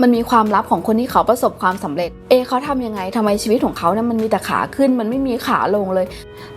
มันมีความลับของคนที่เขาประสบความสำเร็จ เอเขาทำยังไงทำไมชีวิตของเขาเนี่ยมันมีแต่ขาขึ้น มันไม่มีขาลงเลย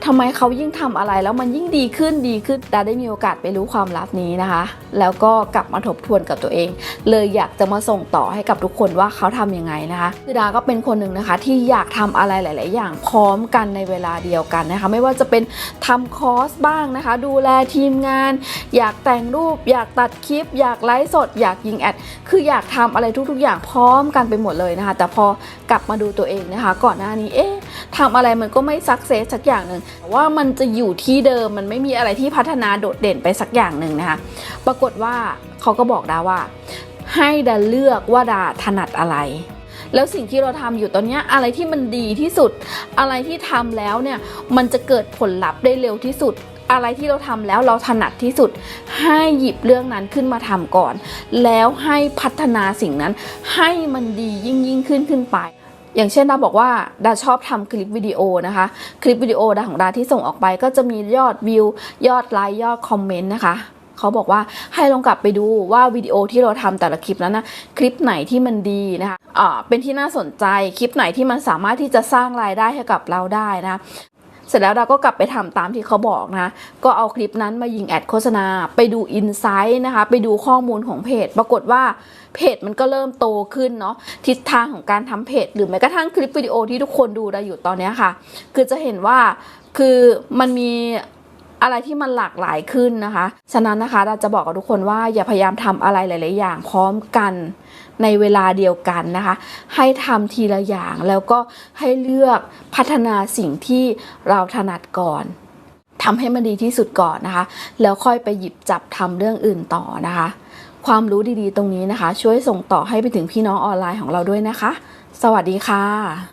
ทำไมเขายิ่งทำอะไรแล้วมันยิ่งดีขึ้นดีขึ้นดาได้มีโอกาสไปรู้ความลับนี้นะคะ แล้วก็กลับมาทบทวนกับตัวเอง เลยอยากจะมาส่งต่อให้กับทุกคนว่าเขาทำยังไงนะคะคือดาก็เป็นคนหนึ่งนะคะ ที่อยากทำอะไรหลาย ๆ อย่างพร้อมกันในเวลาเดียวกันนะคะ ไม่ว่าจะเป็นทำคอร์สบ้างนะคะ ดูแลทีมงาน อยากแต่งรูป อยากตัดคลิป อยากไลฟ์สด อยากยิงแอด คืออยากทำอะไรทุกๆ อย่างพร้อมกันไปหมดเลยนะคะ แต่พอกลับมาดูตัวเองนะคะ ก่อนหน้านี้เอ๊ะทำอะไรมันก็ไม่สักเซสสักอย่างหนึ่งว่ามันจะอยู่ที่เดิมมันไม่มีอะไรที่พัฒนาโดดเด่นไปสักอย่างหนึ่งนะคะ ปรากฏว่าเขาก็บอกดาว่า ให้ดาเลือกว่าดาถนัดอะไรแล้วสิ่งที่เราทำอยู่ตอนนี้อะไรที่มันดีที่สุด อะไรที่ทำแล้วเนี่ยมันจะเกิดผลลัพธ์ได้เร็วที่สุด อะไรที่เราทำแล้วเราถนัดที่สุด ให้หยิบเรื่องนั้นขึ้นมาทำก่อน แล้วให้พัฒนาสิ่งนั้น ให้มันดียิ่งยิ่งขึ้นขึ้นไปอย่างเช่นดาบอกว่าดาชอบทำคลิปวิดีโอนะคะ คลิปวิดีโอดาของดาที่ส่งออกไปก็จะมียอดวิว ยอดไลค์ยอดคอมเมนต์นะคะเขาบอกว่าให้ลองกลับไปดูว่าวิดีโอที่เราทำแต่ละคลิปนั้นนะคลิปไหนที่มันดีนะคะอ่าเป็นที่น่าสนใจคลิปไหนที่มันสามารถที่จะสร้างรายได้ให้กับเราได้นะ เสร็จแล้วเราก็กลับไปทำตามที่เขาบอกนะ ก็เอาคลิปนั้นมายิงแอดโฆษณา ไปดูอินไซต์นะคะ ไปดูข้อมูลของเพจ ปรากฏว่าเพจมันก็เริ่มโตขึ้นเนาะ ทิศทางของการทำเพจ หรือแม้กระทั่งคลิปวิดีโอที่ทุกคนดูได้อยู่ตอนนี้ค่ะ คือจะเห็นว่าคือมันมี อะไรที่มันหลากหลายขึ้นนะคะ ฉะนั้นนะคะดาจะบอกกับทุกคนว่าอย่าพยายามทำอะไรหลาย ๆ อย่างพร้อมกันในเวลาเดียวกันนะคะ ให้ทำทีละอย่างแล้วก็ให้เลือกพัฒนาสิ่งที่เราถนัดก่อนทำให้มันดีที่สุดก่อนนะคะ แล้วค่อยไปหยิบจับทำเรื่องอื่นต่อนะคะ ความรู้ดีๆ ตรงนี้นะคะ ช่วยส่งต่อให้ไปถึงพี่น้องออนไลน์ของเราด้วยนะคะ สวัสดีค่ะ